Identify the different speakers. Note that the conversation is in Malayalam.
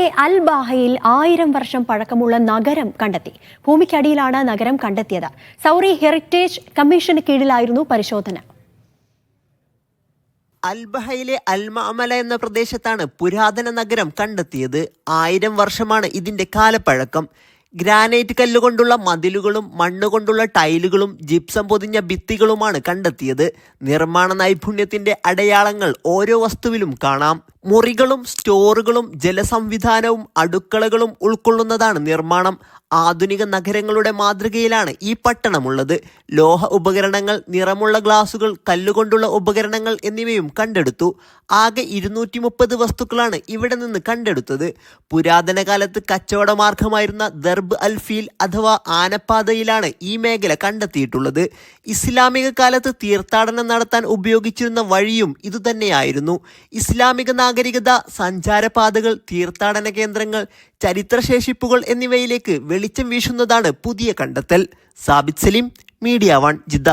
Speaker 1: യമനിലെ അൽ ബാഹയിൽ ആയിരം വർഷം പഴക്കമുള്ള നഗരം കണ്ടെത്തി. ഭൂമിക്കടിയിലാണ് നഗരം കണ്ടെത്തിയത്. സൗറി ഹെറിറ്റേജ് കമ്മീഷന് കീഴിലായിരുന്നു പരിശോധന.
Speaker 2: അൽബഹയിലെ അൽമഅമല എന്ന പ്രദേശത്താണ് പുരാതന നഗരം കണ്ടെത്തിയത്. ആയിരം വർഷമാണ് ഇതിന്റെ കാലപ്പഴക്കം. ഗ്രാനൈറ്റ് കല്ലുകൊണ്ടുള്ള മതിലുകളും മണ്ണുകൊണ്ടുള്ള ടൈലുകളും ജിപ്സം പൊതിഞ്ഞ ഭിത്തികളുമാണ് കണ്ടെത്തിയത്. നിർമ്മാണ നൈപുണ്യത്തിന്റെ അടയാളങ്ങൾ ഓരോ വസ്തുവിലും കാണാം. മുറികളും സ്റ്റോറുകളും ജലസംവിധാനവും അടുക്കളകളും ഉൾക്കൊള്ളുന്നതാണ് നിർമ്മാണം. ആധുനിക നഗരങ്ങളുടെ മാതൃകയിലാണ് ഈ പട്ടണമുള്ളത്. ലോഹ ഉപകരണങ്ങൾ നിറമുള്ള ഗ്ലാസുകൾ കല്ലുകൊണ്ടുള്ള ഉപകരണങ്ങൾ എന്നിവയും കണ്ടെടുത്തു. ആകെ ഇരുന്നൂറ്റി മുപ്പത് വസ്തുക്കളാണ് ഇവിടെ നിന്ന് കണ്ടെടുത്തത്. പുരാതന കാലത്ത് കച്ചവട മാർഗമായിരുന്ന ദർബ് അൽഫീൽ അഥവാ ആനപ്പാതയിലാണ് ഈ മേഖല കണ്ടെത്തിയിട്ടുള്ളത്. ഇസ്ലാമിക കാലത്ത് തീർത്ഥാടനം നടത്താൻ ഉപയോഗിച്ചിരുന്ന വഴിയും ഇതുതന്നെയായിരുന്നു. ഇസ്ലാമിക നാഗരികത സഞ്ചാരപാതകൾ തീർത്ഥാടന കേന്ദ്രങ്ങൾ ചരിത്രശേഷിപ്പുകൾ എന്നിവയിലേക്ക് വെളിച്ചം വീശുന്നതാണ് പുതിയ കണ്ടെത്തൽ. Sabith Saleem Media One Jeddah.